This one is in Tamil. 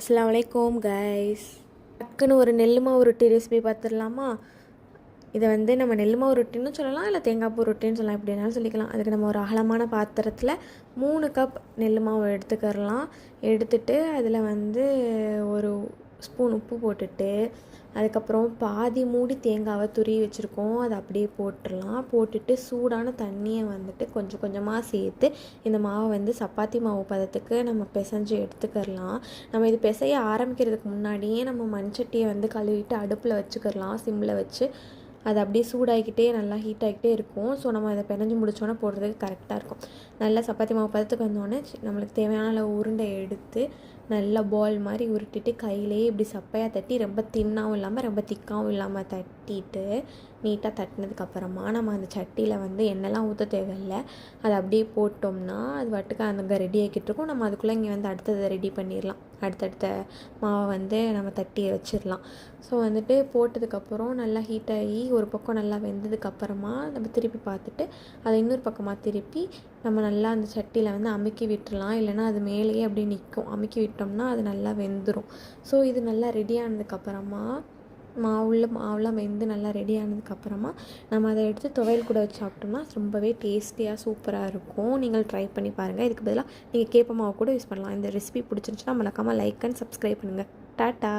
அஸ்ஸலாமு அலைக்கும் கைஸ் டக்குன்னு ஒரு நெல் மாவு ரொட்டி ரெசிபி பார்த்துடலாமா இதை வந்து நம்ம நெல் மாவு ரொட்டின்னு சொல்லலாம் இல்லை தேங்காய் பூ ரொட்டின்னு சொல்லலாம் எப்படி வேணாலும் சொல்லிக்கலாம். அதுக்கு நம்ம ஒரு அகலமான பாத்திரத்தில் மூணு கப் நெல் மாவு எடுத்துக்கிறலாம் எடுத்துட்டு அதில் வந்து ஒரு ஸ்பூன் உப்பு போட்டுட்டு அதுக்கப்புறம் பாதி மூடி தேங்காவை துருவி வச்சுருக்கோம். அதை அப்படியே போட்டுடலாம். போட்டுட்டு சூடான தண்ணியை வந்துட்டு கொஞ்சம் கொஞ்சமாக சேர்த்து இந்த மாவை வந்து சப்பாத்தி மாவு பதத்துக்கு நம்ம பிசைஞ்சு எடுத்துக்கிறலாம். நம்ம இது பிசைய ஆரம்பிக்கிறதுக்கு முன்னாடியே நம்ம மண்சட்டியை வந்து கழுவிட்டு அடுப்பில் வச்சுக்கிறலாம். சிம்மில் வச்சு அது அப்படியே சூடாகிக்கிட்டே நல்லா ஹீட் ஆகிக்கிட்டே இருக்கும். ஸோ நம்ம அதை பிணைஞ்சு முடிச்சோன்னே போடுறதுக்கு கரெக்டாக இருக்கும். நல்லா சப்பாத்தி மாவு பதத்துக்கு வந்தோடனே நம்மளுக்கு தேவையான அளவு உருண்டை எடுத்து நல்லா பால் மாதிரி உருட்டிட்டு கையிலேயே இப்படி சப்பையாக தட்டி ரொம்ப தின்னாகவும் இல்லாமல் ரொம்ப திக்காகவும் இல்லாமல் தட்டிட்டு நீட்டாக தட்டினதுக்கப்புறமா நம்ம அந்த சட்டியில் வந்து எண்ணெய்லாம் ஊற்ற தேவையில்ல. அதை அப்படியே போட்டோம்னா அது வாட்டுக்கு அங்கே ரெடி ஆகிக்கிட்டு இருக்கும். நம்ம அதுக்குள்ளே இங்கே வந்து அடுத்ததை ரெடி பண்ணிடலாம். அடுத்தடுத்த மாவை வந்து நம்ம தட்டி வச்சிடலாம். ஸோ வந்துட்டு போட்டதுக்கப்புறம் நல்லா ஹீட் ஆகி ஒரு பக்கம் நல்லா வெந்ததுக்கப்புறமா நம்ம திருப்பி பார்த்துட்டு அதை இன்னொரு பக்கமாக திருப்பி நம்ம நல்லா அந்த சட்டியில் வந்து அமுக்கி விட்டுடலாம் இல்லைன்னா அது மேலேயே அப்படியே நிற்கும் அமுக்கி விட்டோம்னா அது நல்லா வெந்துடும் ஸோ இது நல்லா ரெடி ஆனதுக்கப்புறமா மாவுள்ள மாவுலாம் வெந்து நல்லா ரெடி ஆனதுக்கப்புறமா நம்ம அதை எடுத்து துவையல் கூட வச்சு சாப்பிட்டோம்னா ரொம்பவே டேஸ்டியாக சூப்பராக இருக்கும். நீங்கள் ட்ரை பண்ணி பாருங்கள் இதுக்கு பதிலாக நீங்கள் கேப்ப மாவு கூட யூஸ் பண்ணலாம். இந்த ரெசிபி பிடிச்சிருந்துச்சுன்னா மறக்காமல் லைக் அண்ட் சப்ஸ்கிரைப் பண்ணுங்கள் டாட்டா!